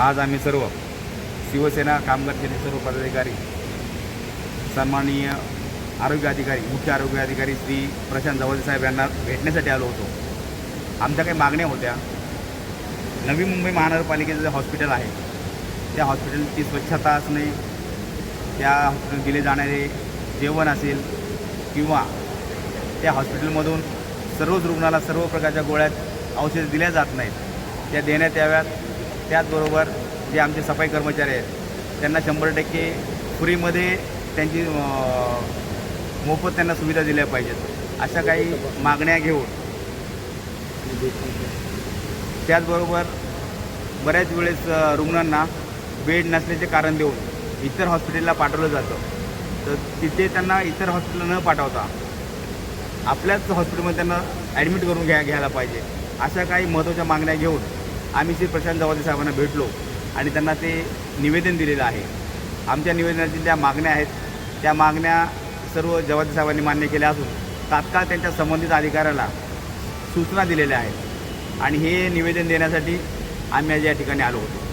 आज आम्ही सर्व शिवसेना कामगार सेनेचे सर्व पदाधिकारी सन्माननीय आरोग्य अधिकारी मुख्य आरोग्य अधिकारी श्री प्रशांत जवळ साहेब यांना भेटण्यासाठी आलो होतो. आमच्या काही मागण्या होत्या. नवी मुंबई महानगरपालिकेचं जे हॉस्पिटल आहे त्या हॉस्पिटलची स्वच्छता असणे त्या हॉस्पिटल दिले जाणारे जेवण असेल किंवा त्या हॉस्पिटलमधून सर्वच रुग्णाला सर्व प्रकारच्या गोळ्यात औषधं दिल्या जात नाहीत. त्या देण्यात याव्यात. त्याचबरोबर जे आमचे सफाई कर्मचारी आहेत त्यांना शंभर टक्के फ्रीमध्ये त्यांची मोफत त्यांना सुविधा दिल्या पाहिजेत. अशा काही मागण्या घेऊन त्याचबरोबर बऱ्याच वेळेस रुग्णांना बेड नसल्याचे कारण देऊन इतर हॉस्पिटलला पाठवलं जातं. तर तिथे त्यांना इतर हॉस्पिटल न पाठवता आपल्याच हॉस्पिटलमध्ये त्यांना ॲडमिट करून घ्या घ्यायला पाहिजे. अशा काही महत्त्वाच्या मागण्या घेऊन आम्ही श्री प्रशांत जवादी साहेबांना भेटलो आणि त्यांना ते निवेदन दिलेलं आहे. आमच्या निवेदनातील ज्या मागण्या आहेत त्या मागण्या सर्व जवादी साहेबांनी मान्य केल्या असून तात्काळ त्यांच्या संबंधित अधिकाऱ्याला सूचना दिलेल्या आहेत. आणि हे निवेदन देण्यासाठी आम्ही आज या ठिकाणी आलो होतो.